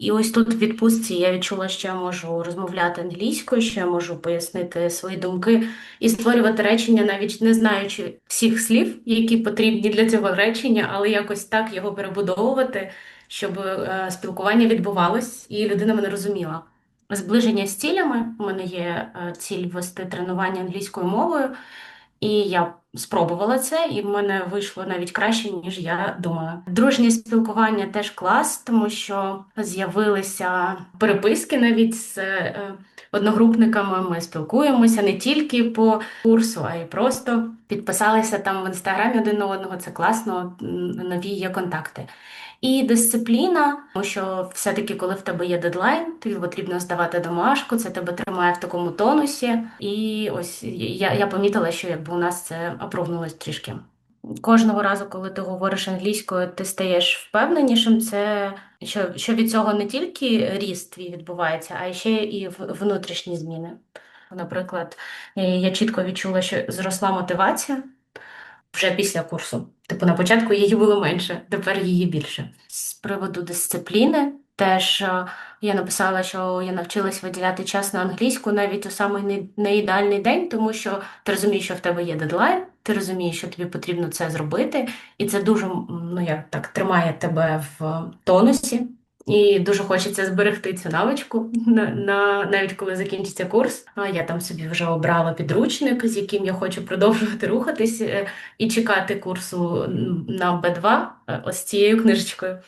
І ось тут в відпустці я відчула, що я можу розмовляти англійською, що я можу пояснити свої думки і створювати речення, навіть не знаючи всіх слів, які потрібні для цього речення, але якось так його перебудовувати, щоб е, спілкування відбувалось і людина мене розуміла. Зближення з цілями. У мене є е, ціль вести тренування англійською мовою, і я спробувала це, і в мене вийшло навіть краще, ніж я думала. Дружнє спілкування теж клас, тому що з'явилися переписки навіть з е, одногрупниками. Ми спілкуємося не тільки по курсу, а й просто підписалися там в інстаграмі один на одного. Це класно, нові є контакти. І дисципліна, тому що все-таки, коли в тебе є дедлайн, тобі потрібно здавати домашку, це тебе тримає в такому тонусі. І ось я, я помітила, що якби у нас це опровнулось трішки. Кожного разу, коли ти говориш англійською, ти стаєш впевненішим. Це що, що від цього не тільки ріст твій відбувається, а ще і внутрішні зміни. Наприклад, я чітко відчула, що зросла мотивація вже після курсу. Типу, на початку її було менше, тепер її більше. З приводу дисципліни, теж е, я написала, що я навчилась виділяти час на англійську навіть у самий не- неідеальний день, тому що ти розумієш, що в тебе є дедлайн, ти розумієш, що тобі потрібно це зробити, і це дуже ну як так тримає тебе в тонусі. І дуже хочеться зберегти цю навичку на, на навіть коли закінчиться курс. Я там собі вже обрала підручник, з яким я хочу продовжувати рухатись е, і чекати курсу на Б2 е, ось цією книжечкою.